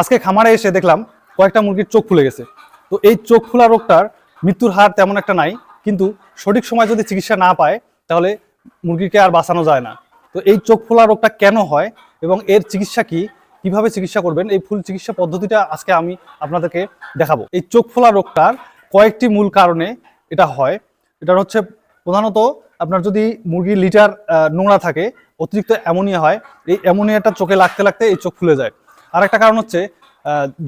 আজকে খামারে এসে দেখলাম কয়েকটা মুরগির চোখ খুলে গেছে। তো এই চোখ খোলা রোগটার মৃত্যুর হার তেমন একটা নাই, কিন্তু সঠিক সময় যদি চিকিৎসা না পায়, তাহলে মুরগিকে আর বাঁচানো যায় না। তো এই চোখ ফোলা রোগটা কেন হয় এবং এর চিকিৎসা কি, কীভাবে চিকিৎসা করবেন, এই ফুল চিকিৎসা পদ্ধতিটা আজকে আমি আপনাদেরকে দেখাবো। এই চোখ ফোলা রোগটার কয়েকটি মূল কারণে এটা হয়। এটা হচ্ছে প্রধানত আপনার যদি মুরগির লিটার নোংরা থাকে, অতিরিক্ত অ্যামোনিয়া হয়, এই অ্যামোনিয়াটা চোখে লাগতে লাগতে এই চোখ খুলে যায়। আর একটা কারণ হচ্ছে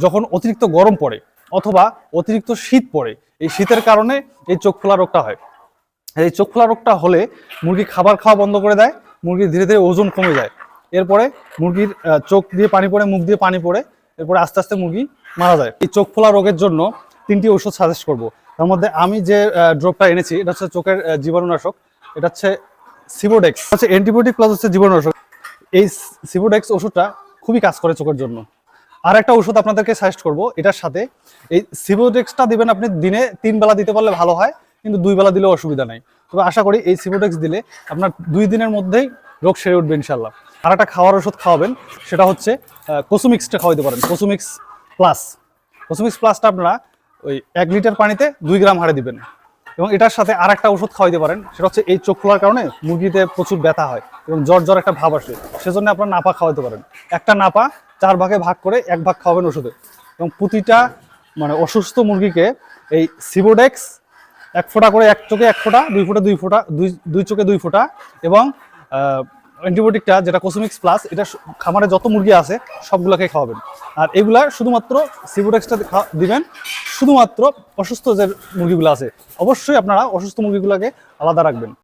যখন অতিরিক্ত গরম পড়ে অথবা অতিরিক্ত শীত পড়ে, এই শীতের কারণে এই চোখ খোলা রোগটা হয়। এই চোখ খোলা রোগটা হলে মুরগি খাবার খাওয়া বন্ধ করে দেয়, মুরগির ধীরে ধীরে ওজন কমে যায়। এরপরে মুরগির চোখ দিয়ে পানি পড়ে, মুখ দিয়ে পানি পড়ে, এরপরে আস্তে আস্তে মুরগি মারা যায়। এই চোখ ফোলা রোগের জন্য তিনটি ওষুধ সাজেস্ট করব। তার মধ্যে আমি যে ড্রপটা এনেছি, এটা হচ্ছে চোখের জীবাণুনাশক, এটা হচ্ছে সিবোডেক্স হচ্ছে অ্যান্টিবায়োটিক প্লাস হচ্ছে জীবাণুনাশক। এই সিবোডেক্স ওষুধটা খুবই কাজ করে চোখের জন্য। আর একটা ওষুধ আপনাদেরকে সাজেস্ট করব, এটার সাথে। এই সিবোডেক্সটা দিবেন আপনি দিনে তিন বেলা দিতে পারলে ভালো হয়, কিন্তু দুই বেলা দিলেও অসুবিধা নাই। তবে আশা করি এই সিবোডেক্স দিলে আপনার দুই দিনের মধ্যেই রোগ সেরে উঠবে ইনশাল্লাহ আর একটা খাওয়ার ওষুধ খাওয়াবেন, সেটা হচ্ছে কোসুমিক্সটা খাওয়াইতে পারেন কোসুমিক্স প্লাস কোসুমিক্স প্লাসটা আপনারা ওই এক লিটার পানিতে দুই গ্রাম হারে দিবেন। এবং এটার সাথে আর একটা ওষুধ খাওয়াইতে পারেন, সেটা হচ্ছে এই চোখ খোলার কারণে মুরগিতে প্রচুর ব্যথা হয় এবং জ্বর জ্বর একটা ভাব আসে, সেজন্য আপনার নাপা খাওয়াতে পারেন। একটা নাপা চার ভাগে ভাগ করে এক ভাগ খাওয়াবেন ওষুধে। এবং প্রতিটা মানে অসুস্থ মুরগিকে এই সিবোডেক্স এক ফোঁটা করে এক চোখে এক ফোঁটা, দুই ফোঁটা দুই ফোঁটা, দুই দুই চোখে দুই ফোঁটা এবং অ্যান্টিবায়োটিকটা যেটা কোসমিক্স প্লাস এটা খামারে যত মুরগি আছে, সবগুলোকে খাওয়াবেন। আর এগুলা শুধুমাত্র সিবোটেক্সটা দিবেন, শুধুমাত্র অসুস্থ যে মুরগিগুলো আছে, অবশ্যই আপনারা অসুস্থ মুরগিগুলোকে আলাদা রাখবেন।